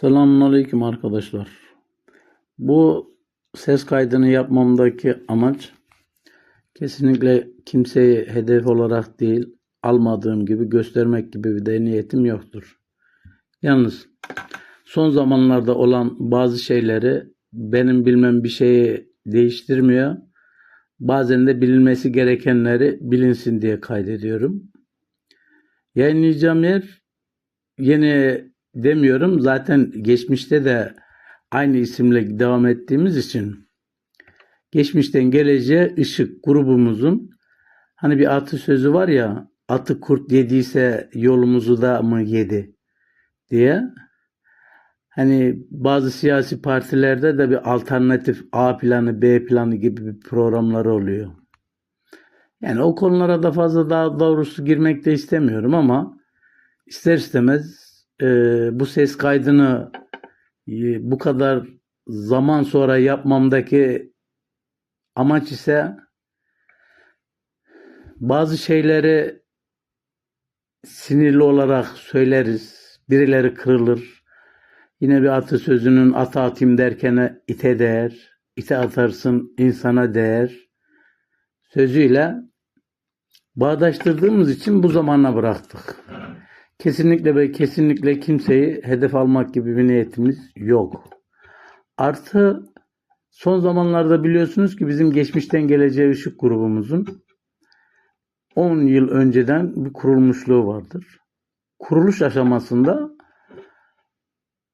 Selamünaleyküm arkadaşlar. Bu ses kaydını yapmamdaki amaç kesinlikle kimseyi hedef olarak değil, almadığım gibi göstermek gibi bir de niyetim yoktur. Yalnız son zamanlarda olan bazı şeyleri benim bilmem bir şeyi değiştirmiyor. Bazen de bilinmesi gerekenleri bilinsin diye kaydediyorum. Yayınlayacağım yer yeni demiyorum. Zaten geçmişte de aynı isimle devam ettiğimiz için geçmişten geleceğe ışık grubumuzun hani bir atasözü var ya atı kurt yediyse yolumuzu da mı yedi diye hani bazı siyasi partilerde de bir alternatif A planı B planı gibi bir programları oluyor. Yani o konulara da fazla daha doğrusu girmek de istemiyorum ama ister istemez e, bu ses kaydını e, bu kadar zaman sonra yapmamdaki amaç ise bazı şeyleri sinirli olarak söyleriz. Birileri kırılır. Yine bir atasözünün ata atayım derken ite değer. ite atarsın insana değer. Sözüyle bağdaştırdığımız için bu zamana bıraktık. Kesinlikle ve kesinlikle kimseyi hedef almak gibi bir niyetimiz yok. Artı son zamanlarda biliyorsunuz ki bizim geçmişten geleceğe ışık grubumuzun 10 yıl önceden bir kurulmuşluğu vardır. Kuruluş aşamasında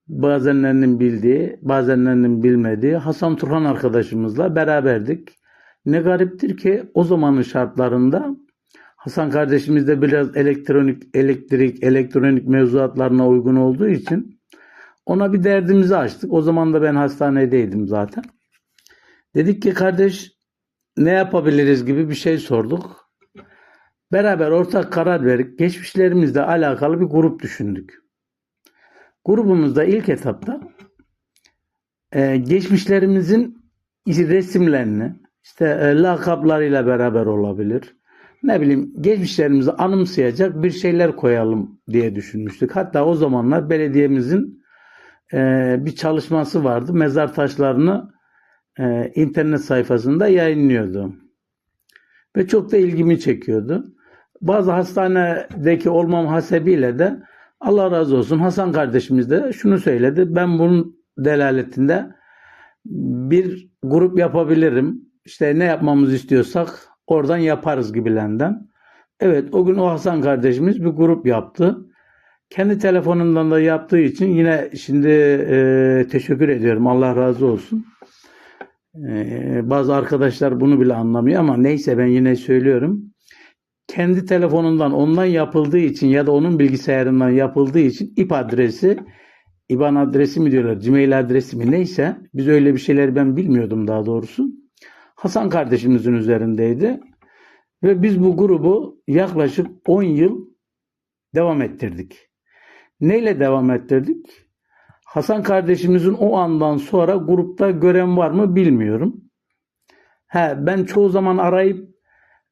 bazenlerinin bildiği, bazenlerinin bilmediği Hasan Turhan arkadaşımızla beraberdik. Ne gariptir ki o zamanın şartlarında Hasan kardeşimiz de biraz elektronik, elektrik, elektronik mevzuatlarına uygun olduğu için ona bir derdimizi açtık. O zaman da ben hastanedeydim zaten. Dedik ki kardeş ne yapabiliriz gibi bir şey sorduk. Beraber ortak karar verip geçmişlerimizle alakalı bir grup düşündük. Grubumuzda ilk etapta e, geçmişlerimizin resimlerini işte e, lakaplarıyla beraber olabilir ne bileyim geçmişlerimizi anımsayacak bir şeyler koyalım diye düşünmüştük. Hatta o zamanlar belediyemizin e, bir çalışması vardı. Mezar taşlarını e, internet sayfasında yayınlıyordu. Ve çok da ilgimi çekiyordu. Bazı hastanedeki olmam hasebiyle de Allah razı olsun Hasan kardeşimiz de şunu söyledi. Ben bunun delaletinde bir grup yapabilirim. İşte ne yapmamızı istiyorsak Oradan yaparız gibilerinden. Evet o gün o Hasan kardeşimiz bir grup yaptı. Kendi telefonundan da yaptığı için yine şimdi e, teşekkür ediyorum. Allah razı olsun. E, bazı arkadaşlar bunu bile anlamıyor ama neyse ben yine söylüyorum. Kendi telefonundan ondan yapıldığı için ya da onun bilgisayarından yapıldığı için IP adresi IBAN adresi mi diyorlar, Gmail adresi mi neyse biz öyle bir şeyler ben bilmiyordum daha doğrusu. Hasan kardeşimizin üzerindeydi. Ve biz bu grubu yaklaşık 10 yıl devam ettirdik. Neyle devam ettirdik? Hasan kardeşimizin o andan sonra grupta gören var mı bilmiyorum. He, ben çoğu zaman arayıp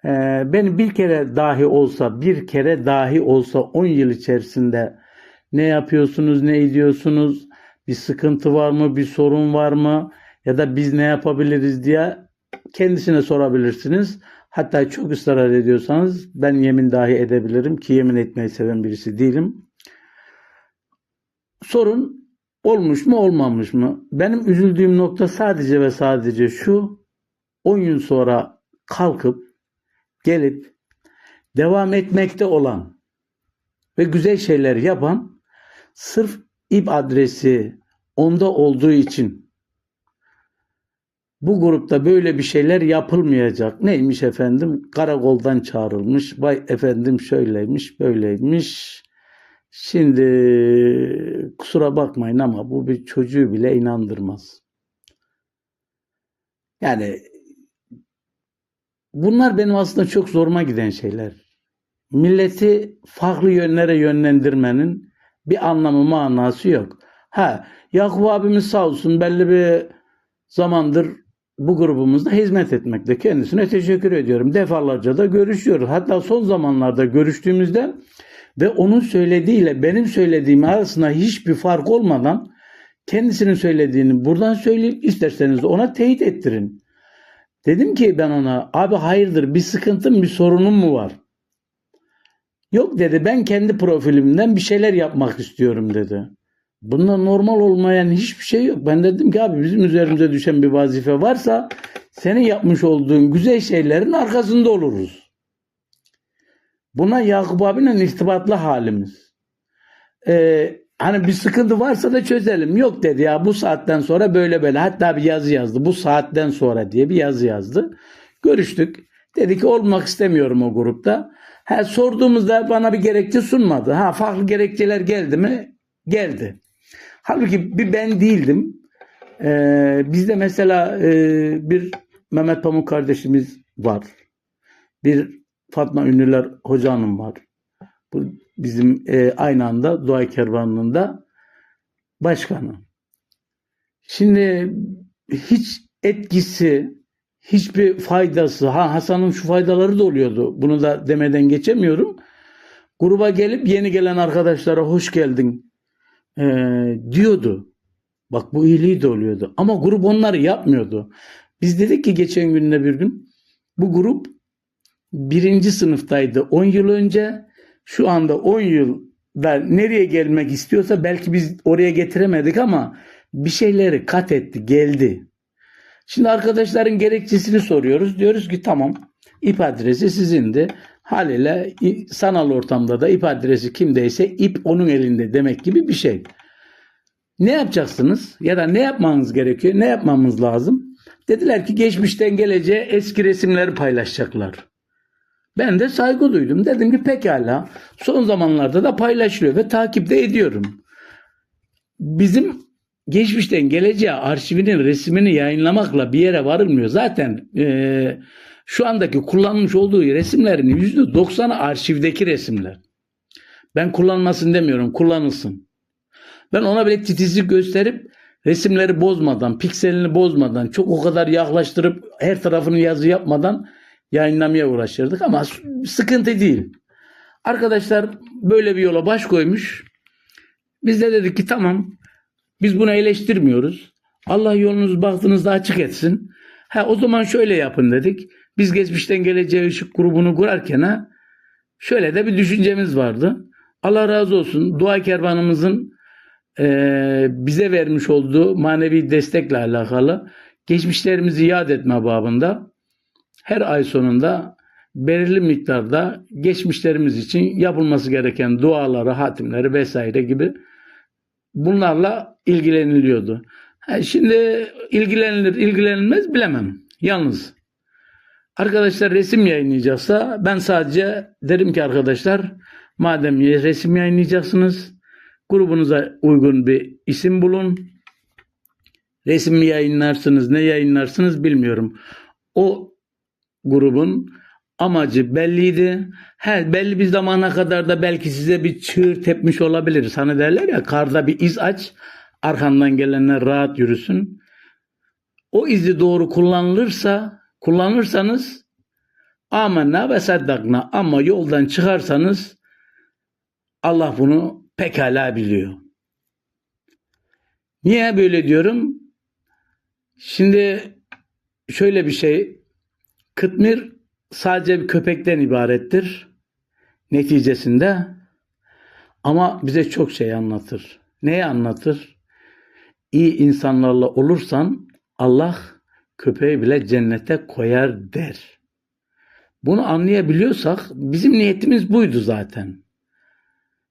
e, beni bir kere dahi olsa, bir kere dahi olsa 10 yıl içerisinde ne yapıyorsunuz, ne ediyorsunuz, bir sıkıntı var mı, bir sorun var mı ya da biz ne yapabiliriz diye kendisine sorabilirsiniz. Hatta çok ısrar ediyorsanız ben yemin dahi edebilirim ki yemin etmeyi seven birisi değilim. Sorun olmuş mu olmamış mı? Benim üzüldüğüm nokta sadece ve sadece şu 10 yıl sonra kalkıp gelip devam etmekte olan ve güzel şeyler yapan sırf ip adresi onda olduğu için bu grupta böyle bir şeyler yapılmayacak. Neymiş efendim? Karakoldan çağrılmış. Vay efendim şöyleymiş, böyleymiş. Şimdi kusura bakmayın ama bu bir çocuğu bile inandırmaz. Yani bunlar benim aslında çok zoruma giden şeyler. Milleti farklı yönlere yönlendirmenin bir anlamı manası yok. Ha Yakup abimiz sağ olsun belli bir zamandır bu grubumuzda hizmet etmekte. Kendisine teşekkür ediyorum. Defalarca da görüşüyoruz. Hatta son zamanlarda görüştüğümüzde ve onun söylediğiyle benim söylediğim arasında hiçbir fark olmadan Kendisinin söylediğini buradan söyleyin. isterseniz ona teyit ettirin. Dedim ki ben ona abi hayırdır bir sıkıntın bir sorunun mu var? Yok dedi ben kendi profilimden bir şeyler yapmak istiyorum dedi. Bunda normal olmayan hiçbir şey yok. Ben dedim ki abi bizim üzerimize düşen bir vazife varsa senin yapmış olduğun güzel şeylerin arkasında oluruz. Buna Yakup abinin irtibatlı halimiz. Ee, hani bir sıkıntı varsa da çözelim. Yok dedi ya bu saatten sonra böyle böyle. Hatta bir yazı yazdı. Bu saatten sonra diye bir yazı yazdı. Görüştük. Dedi ki olmak istemiyorum o grupta. Ha, sorduğumuzda bana bir gerekçe sunmadı. Ha farklı gerekçeler geldi mi? Geldi. Halbuki bir ben değildim. Ee, bizde mesela e, bir Mehmet Pamuk kardeşimiz var. Bir Fatma Ünlüler Hoca Hanım var. Bu bizim e, aynı anda Dua Kervanı'nın da başkanı. Şimdi hiç etkisi, hiçbir faydası, ha Hasan'ın şu faydaları da oluyordu. Bunu da demeden geçemiyorum. Gruba gelip yeni gelen arkadaşlara hoş geldin e, diyordu. Bak bu iyiliği de oluyordu. Ama grup onları yapmıyordu. Biz dedik ki geçen günde bir gün bu grup birinci sınıftaydı 10 yıl önce. Şu anda 10 yılda nereye gelmek istiyorsa belki biz oraya getiremedik ama bir şeyleri kat etti, geldi. Şimdi arkadaşların gerekçesini soruyoruz. Diyoruz ki tamam ip adresi sizindi. Haliyle sanal ortamda da ip adresi kimdeyse ip onun elinde demek gibi bir şey. Ne yapacaksınız ya da ne yapmanız gerekiyor? Ne yapmamız lazım? Dediler ki geçmişten geleceğe eski resimleri paylaşacaklar. Ben de saygı duydum. Dedim ki pekala. Son zamanlarda da paylaşılıyor ve takipte ediyorum. Bizim geçmişten geleceğe arşivinin resmini yayınlamakla bir yere varılmıyor. Zaten eee, şu andaki kullanmış olduğu resimlerin %90'ı arşivdeki resimler. Ben kullanmasın demiyorum, kullanılsın. Ben ona bile titizlik gösterip resimleri bozmadan, pikselini bozmadan, çok o kadar yaklaştırıp her tarafını yazı yapmadan yayınlamaya uğraşırdık ama sıkıntı değil. Arkadaşlar böyle bir yola baş koymuş. Biz de dedik ki tamam biz bunu eleştirmiyoruz. Allah yolunuzu bahtınızda açık etsin. Ha o zaman şöyle yapın dedik. Biz geçmişten geleceğe ışık grubunu kurarken ha şöyle de bir düşüncemiz vardı. Allah razı olsun dua kervanımızın eee, bize vermiş olduğu manevi destekle alakalı geçmişlerimizi yad etme babında her ay sonunda belirli miktarda geçmişlerimiz için yapılması gereken duaları, hatimleri vesaire gibi bunlarla ilgileniliyordu. Ha, şimdi ilgilenilir, ilgilenilmez bilemem. Yalnız arkadaşlar resim yayınlayacaksa ben sadece derim ki arkadaşlar madem resim yayınlayacaksınız grubunuza uygun bir isim bulun. Resim mi yayınlarsınız, ne yayınlarsınız bilmiyorum. O grubun amacı belliydi. He, belli bir zamana kadar da belki size bir çığır tepmiş olabiliriz. Hani derler ya karda bir iz aç, arkandan gelenler rahat yürüsün. O izi doğru kullanılırsa, kullanırsanız amenna ve saddakna ama yoldan çıkarsanız Allah bunu pekala biliyor. Niye böyle diyorum? Şimdi şöyle bir şey Kıtmir sadece bir köpekten ibarettir neticesinde ama bize çok şey anlatır. Neyi anlatır? İyi insanlarla olursan Allah köpeği bile cennete koyar der. Bunu anlayabiliyorsak bizim niyetimiz buydu zaten.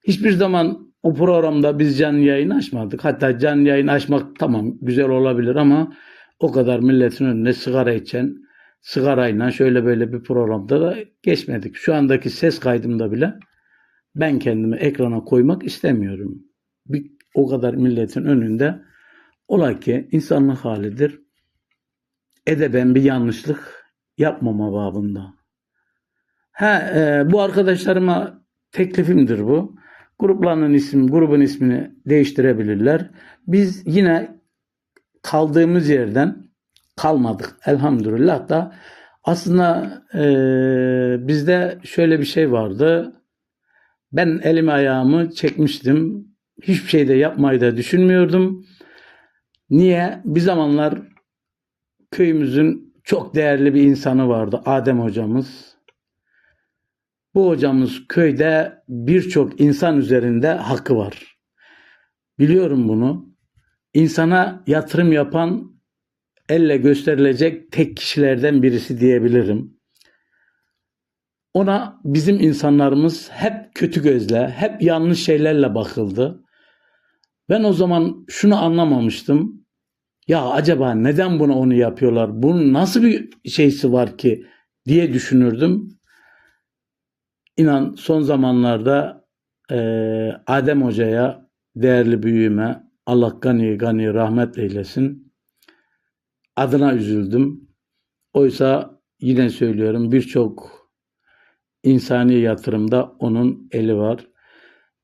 Hiçbir zaman o programda biz canlı yayın açmadık. Hatta canlı yayın açmak tamam güzel olabilir ama o kadar milletin önüne sigara içen, sigarayla şöyle böyle bir programda da geçmedik. Şu andaki ses kaydımda bile ben kendimi ekrana koymak istemiyorum. Bir, o kadar milletin önünde ola ki insanlık halidir. Edeben bir yanlışlık yapmama babında. Ha, e, bu arkadaşlarıma teklifimdir bu. Gruplarının isim, grubun ismini değiştirebilirler. Biz yine kaldığımız yerden kalmadık elhamdülillah da aslında e, bizde şöyle bir şey vardı. Ben elimi ayağımı çekmiştim. Hiçbir şey de yapmayı da düşünmüyordum. Niye? Bir zamanlar köyümüzün çok değerli bir insanı vardı. Adem hocamız. Bu hocamız köyde birçok insan üzerinde hakkı var. Biliyorum bunu. İnsana yatırım yapan elle gösterilecek tek kişilerden birisi diyebilirim. Ona bizim insanlarımız hep kötü gözle, hep yanlış şeylerle bakıldı. Ben o zaman şunu anlamamıştım. Ya acaba neden buna onu yapıyorlar? Bunun nasıl bir şeysi var ki diye düşünürdüm. İnan son zamanlarda eee, Adem Hoca'ya değerli büyüğüme Allah gani gani rahmet eylesin. Adına üzüldüm. Oysa yine söylüyorum birçok insani yatırımda onun eli var.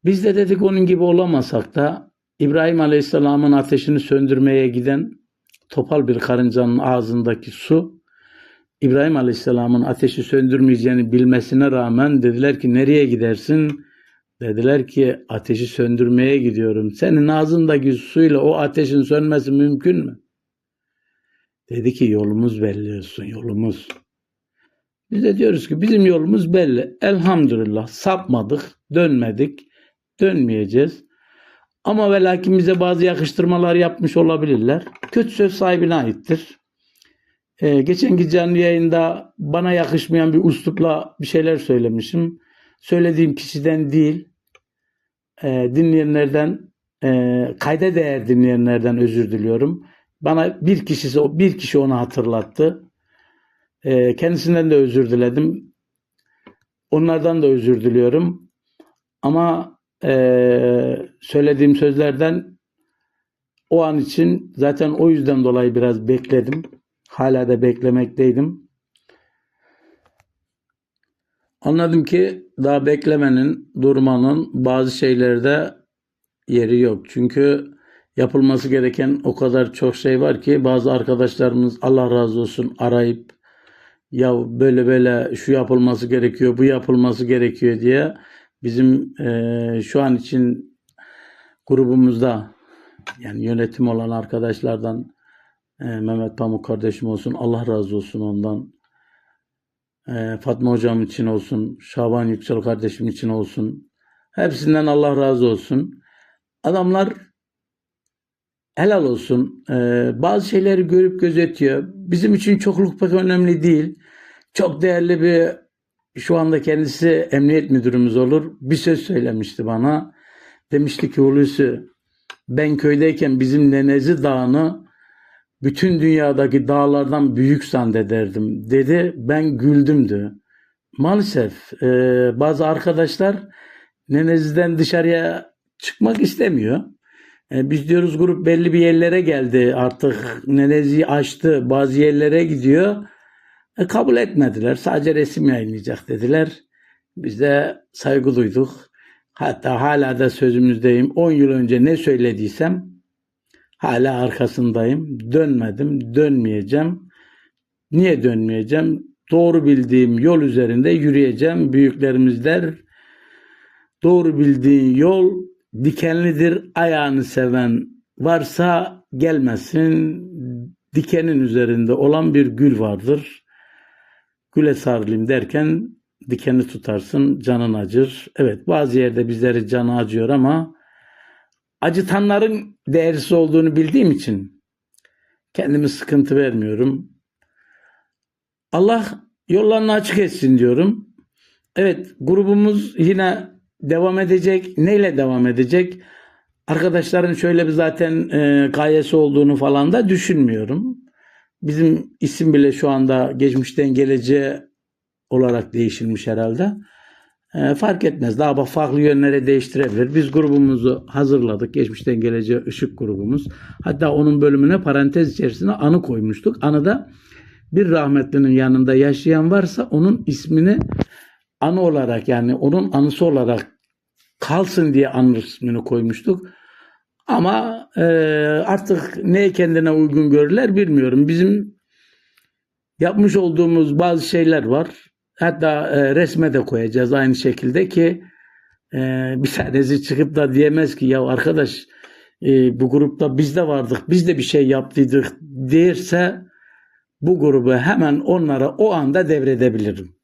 Biz de dedik onun gibi olamasak da İbrahim Aleyhisselam'ın ateşini söndürmeye giden topal bir karıncanın ağzındaki su İbrahim Aleyhisselam'ın ateşi söndürmeyeceğini bilmesine rağmen dediler ki nereye gidersin? Dediler ki ateşi söndürmeye gidiyorum. Senin ağzındaki suyla o ateşin sönmesi mümkün mü? Dedi ki yolumuz belli olsun yolumuz. Biz de diyoruz ki bizim yolumuz belli. Elhamdülillah sapmadık, dönmedik, dönmeyeceğiz. Ama ve lakin bize bazı yakıştırmalar yapmış olabilirler. Kötü söz sahibine aittir. Ee, geçenki canlı yayında bana yakışmayan bir üslupla bir şeyler söylemişim. Söylediğim kişiden değil, e, dinleyenlerden, e, kayda değer dinleyenlerden özür diliyorum. Bana bir kişisi, bir kişi onu hatırlattı. E, kendisinden de özür diledim. Onlardan da özür diliyorum. Ama e, söylediğim sözlerden o an için zaten o yüzden dolayı biraz bekledim. Hala da beklemekteydim. Anladım ki daha beklemenin, durmanın bazı şeylerde yeri yok. Çünkü yapılması gereken o kadar çok şey var ki bazı arkadaşlarımız Allah razı olsun arayıp ya böyle böyle şu yapılması gerekiyor, bu yapılması gerekiyor diye bizim eee, şu an için grubumuzda yani yönetim olan arkadaşlardan eee, Mehmet Pamuk kardeşim olsun Allah razı olsun ondan. Eee, Fatma hocam için olsun, Şaban Yüksel kardeşim için olsun. Hepsinden Allah razı olsun. Adamlar helal olsun. Eee, bazı şeyleri görüp gözetiyor. Bizim için çokluk pek önemli değil. Çok değerli bir şu anda kendisi emniyet müdürümüz olur. Bir söz söylemişti bana. Demişti ki Hulusi ben köydeyken bizim Nenezi Dağı'nı bütün dünyadaki dağlardan büyük zannederdim dedi. Ben güldümdü. Maalesef e, bazı arkadaşlar Nenezi'den dışarıya çıkmak istemiyor. E, biz diyoruz grup belli bir yerlere geldi artık Nenezi'yi aştı bazı yerlere gidiyor. E, kabul etmediler. Sadece resim yayınlayacak dediler. Biz de saygı duyduk. Hatta hala da sözümüzdeyim. 10 yıl önce ne söylediysem hala arkasındayım. Dönmedim, dönmeyeceğim. Niye dönmeyeceğim? Doğru bildiğim yol üzerinde yürüyeceğim. Büyüklerimiz der, doğru bildiğin yol dikenlidir. Ayağını seven varsa gelmesin. Dikenin üzerinde olan bir gül vardır. Güle sarılayım derken dikeni tutarsın, canın acır. Evet bazı yerde bizleri canı acıyor ama acıtanların değersiz olduğunu bildiğim için kendimi sıkıntı vermiyorum. Allah yollarını açık etsin diyorum. Evet grubumuz yine devam edecek. Neyle devam edecek? Arkadaşların şöyle bir zaten e, gayesi olduğunu falan da düşünmüyorum. Bizim isim bile şu anda geçmişten geleceğe olarak değişilmiş herhalde. E, fark etmez. Daha farklı yönlere değiştirebilir. Biz grubumuzu hazırladık. Geçmişten geleceğe ışık grubumuz. Hatta onun bölümüne parantez içerisine anı koymuştuk. Anıda bir rahmetlinin yanında yaşayan varsa onun ismini anı olarak yani onun anısı olarak kalsın diye anı ismini koymuştuk. Ama e, artık ne kendine uygun görürler bilmiyorum. Bizim yapmış olduğumuz bazı şeyler var. Hatta e, resme de koyacağız aynı şekilde ki e, bir tanesi çıkıp da diyemez ki ya arkadaş e, bu grupta biz de vardık, biz de bir şey yaptıydık derse bu grubu hemen onlara o anda devredebilirim.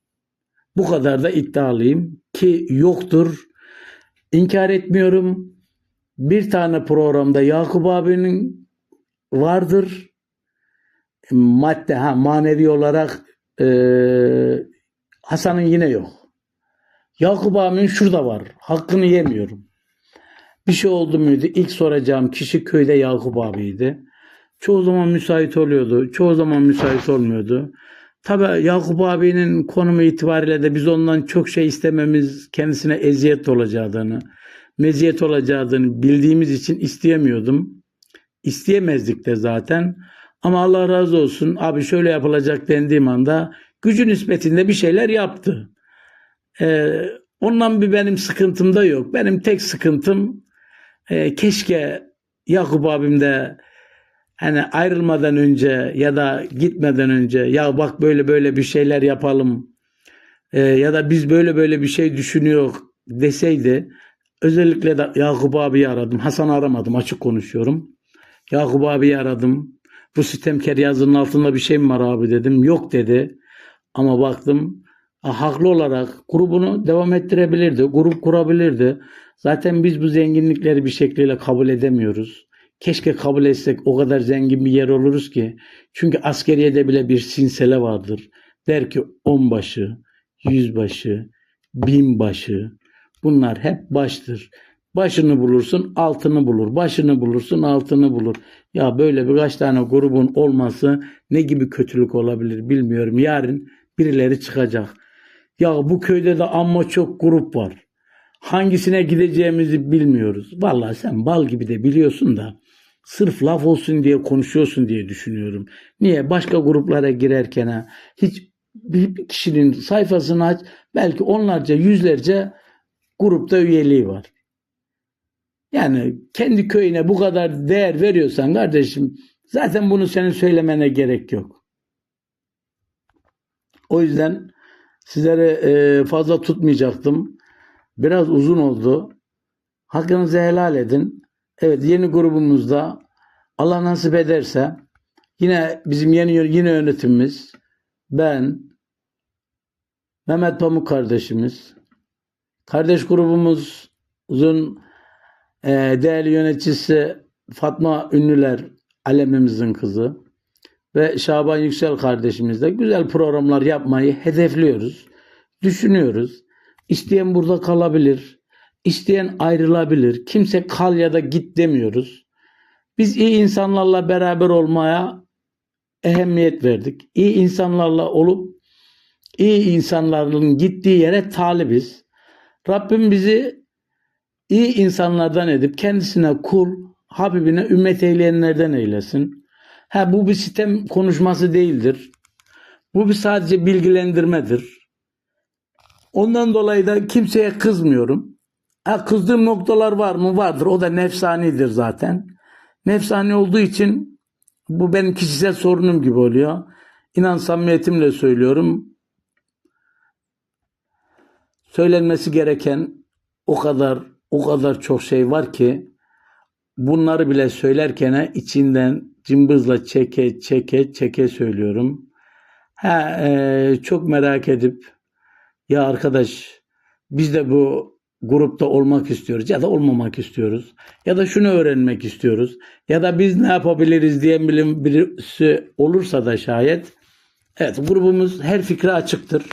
Bu kadar da iddialıyım ki yoktur. İnkar etmiyorum. Bir tane programda Yakup abinin vardır. Madde ha manevi olarak e, Hasan'ın yine yok. Yakup abinin şurada var. Hakkını yemiyorum. Bir şey oldu muydu? İlk soracağım kişi köyde Yakup abiydi. Çoğu zaman müsait oluyordu. Çoğu zaman müsait olmuyordu. Tabi Yakup abinin konumu itibariyle de biz ondan çok şey istememiz kendisine eziyet olacağını, meziyet olacağını bildiğimiz için isteyemiyordum. İsteyemezdik de zaten. Ama Allah razı olsun abi şöyle yapılacak dendiğim anda gücü nispetinde bir şeyler yaptı. Ee, ondan bir benim sıkıntım da yok. Benim tek sıkıntım e, keşke Yakup abim de hani ayrılmadan önce ya da gitmeden önce ya bak böyle böyle bir şeyler yapalım e, ya da biz böyle böyle bir şey düşünüyor deseydi özellikle de Yakup abiyi aradım. Hasan aramadım açık konuşuyorum. Yakup abiyi aradım. Bu sistemker yazının altında bir şey mi var abi dedim. Yok dedi. Ama baktım ha, haklı olarak grubunu devam ettirebilirdi. Grup kurabilirdi. Zaten biz bu zenginlikleri bir şekliyle kabul edemiyoruz. Keşke kabul etsek o kadar zengin bir yer oluruz ki. Çünkü askeriyede bile bir sinsele vardır. Der ki onbaşı, yüzbaşı, binbaşı. Bunlar hep baştır. Başını bulursun altını bulur. Başını bulursun altını bulur. Ya böyle birkaç tane grubun olması ne gibi kötülük olabilir bilmiyorum. Yarın birileri çıkacak. Ya bu köyde de amma çok grup var. Hangisine gideceğimizi bilmiyoruz. Vallahi sen bal gibi de biliyorsun da sırf laf olsun diye konuşuyorsun diye düşünüyorum. Niye? Başka gruplara girerken ha, hiç bir kişinin sayfasını aç belki onlarca yüzlerce grupta üyeliği var. Yani kendi köyüne bu kadar değer veriyorsan kardeşim zaten bunu senin söylemene gerek yok. O yüzden sizlere e, fazla tutmayacaktım. Biraz uzun oldu. Hakkınızı helal edin. Evet yeni grubumuzda Allah nasip ederse yine bizim yeni yine yönetimimiz ben Mehmet Pamuk kardeşimiz kardeş grubumuzun e, değerli yöneticisi Fatma Ünlüler alemimizin kızı ve Şaban Yüksel kardeşimizle güzel programlar yapmayı hedefliyoruz. Düşünüyoruz. İsteyen burada kalabilir. İsteyen ayrılabilir. Kimse kal ya da git demiyoruz. Biz iyi insanlarla beraber olmaya ehemmiyet verdik. İyi insanlarla olup iyi insanların gittiği yere talibiz. Rabbim bizi iyi insanlardan edip kendisine kul, Habibine ümmet eyleyenlerden eylesin. Ha bu bir sistem konuşması değildir. Bu bir sadece bilgilendirmedir. Ondan dolayı da kimseye kızmıyorum. Ha, kızdığım noktalar var mı? Vardır. O da nefsanidir zaten. Nefsani olduğu için bu benim kişisel sorunum gibi oluyor. İnan samimiyetimle söylüyorum. Söylenmesi gereken o kadar o kadar çok şey var ki bunları bile söylerken içinden cımbızla çeke çeke çeke söylüyorum. Ha, e, çok merak edip ya arkadaş biz de bu grupta olmak istiyoruz ya da olmamak istiyoruz. Ya da şunu öğrenmek istiyoruz. Ya da biz ne yapabiliriz diye bilim birisi olursa da şayet evet grubumuz her fikre açıktır.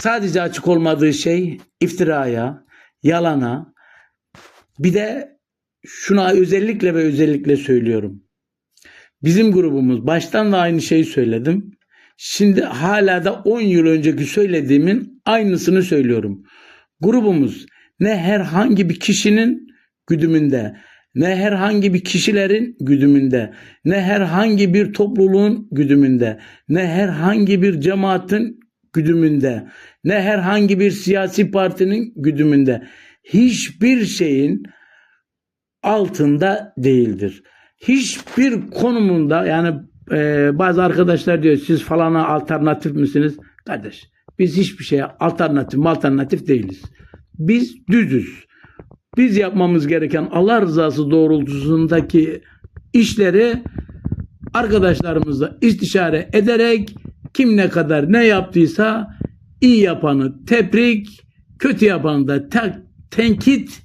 Sadece açık olmadığı şey iftiraya, yalana bir de şuna özellikle ve özellikle söylüyorum. Bizim grubumuz baştan da aynı şeyi söyledim. Şimdi hala da 10 yıl önceki söylediğimin aynısını söylüyorum. Grubumuz ne herhangi bir kişinin güdümünde, ne herhangi bir kişilerin güdümünde, ne herhangi bir topluluğun güdümünde, ne herhangi bir cemaatin güdümünde, ne herhangi bir siyasi partinin güdümünde, hiçbir şeyin altında değildir. Hiçbir konumunda yani e, bazı arkadaşlar diyor siz falana alternatif misiniz? Kardeş biz hiçbir şeye alternatif alternatif değiliz. Biz düzüz. Biz yapmamız gereken Allah rızası doğrultusundaki işleri arkadaşlarımızla istişare ederek kim ne kadar ne yaptıysa iyi yapanı tebrik, kötü yapanı da te- tenkit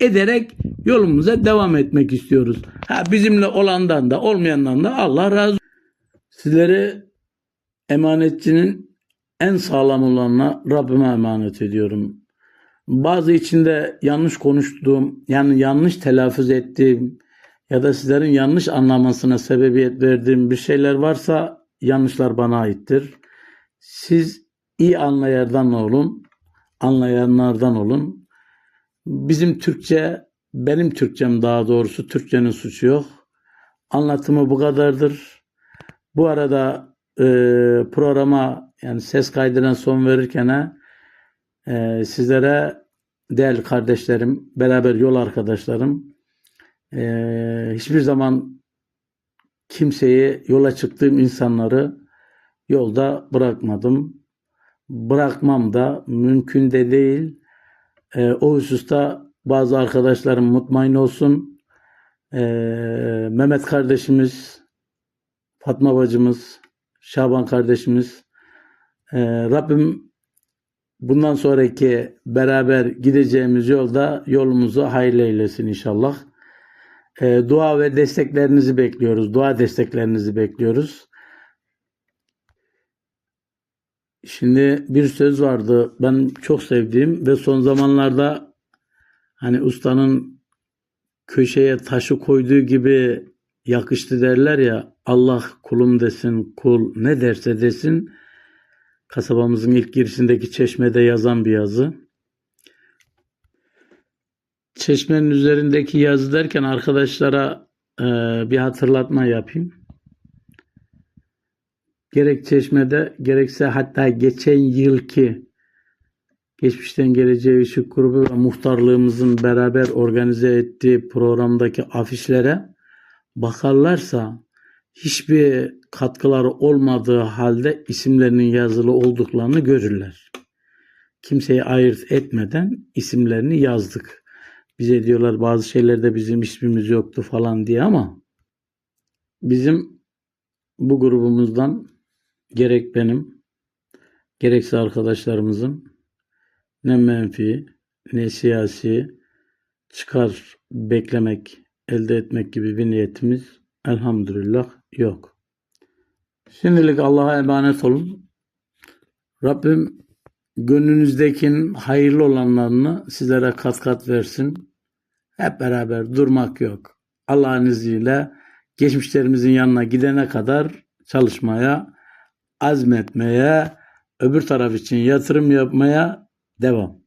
ederek yolumuza devam etmek istiyoruz. Ha bizimle olandan da olmayandan da Allah razı olsun. Sizleri emanetçinin en sağlam olanına Rabbime emanet ediyorum. Bazı içinde yanlış konuştuğum, yani yanlış telaffuz ettiğim ya da sizlerin yanlış anlamasına sebebiyet verdiğim bir şeyler varsa yanlışlar bana aittir. Siz iyi anlayanlardan olun, anlayanlardan olun. Bizim Türkçe, benim Türkçem daha doğrusu Türkçenin suçu yok. Anlatımı bu kadardır. Bu arada e, programa yani ses kaydına son verirken e, sizlere değerli kardeşlerim, beraber yol arkadaşlarım e, hiçbir zaman kimseyi yola çıktığım insanları yolda bırakmadım. Bırakmam da mümkün de değil. E, o hususta bazı arkadaşlarım mutmain olsun. E, Mehmet kardeşimiz, Fatma bacımız, Şaban kardeşimiz, e, Rabbim bundan sonraki beraber gideceğimiz yolda yolumuzu hayırlı eylesin inşallah. E, dua ve desteklerinizi bekliyoruz. Dua desteklerinizi bekliyoruz. Şimdi bir söz vardı ben çok sevdiğim ve son zamanlarda hani ustanın köşeye taşı koyduğu gibi yakıştı derler ya Allah kulum desin kul ne derse desin kasabamızın ilk girişindeki çeşmede yazan bir yazı. Çeşmenin üzerindeki yazı derken arkadaşlara e, bir hatırlatma yapayım. Gerek çeşmede gerekse hatta geçen yılki Geçmişten Geleceğe Işık Grubu ve muhtarlığımızın beraber organize ettiği programdaki afişlere bakarlarsa hiçbir katkıları olmadığı halde isimlerinin yazılı olduklarını görürler. Kimseyi ayırt etmeden isimlerini yazdık. Bize diyorlar bazı şeylerde bizim ismimiz yoktu falan diye ama bizim bu grubumuzdan gerek benim gerekse arkadaşlarımızın ne menfi ne siyasi çıkar beklemek, elde etmek gibi bir niyetimiz elhamdülillah yok. Şimdilik Allah'a emanet olun. Rabbim gönlünüzdekinin hayırlı olanlarını sizlere kat kat versin. Hep beraber durmak yok. Allah'ın izniyle geçmişlerimizin yanına gidene kadar çalışmaya, azmetmeye, öbür taraf için yatırım yapmaya devam.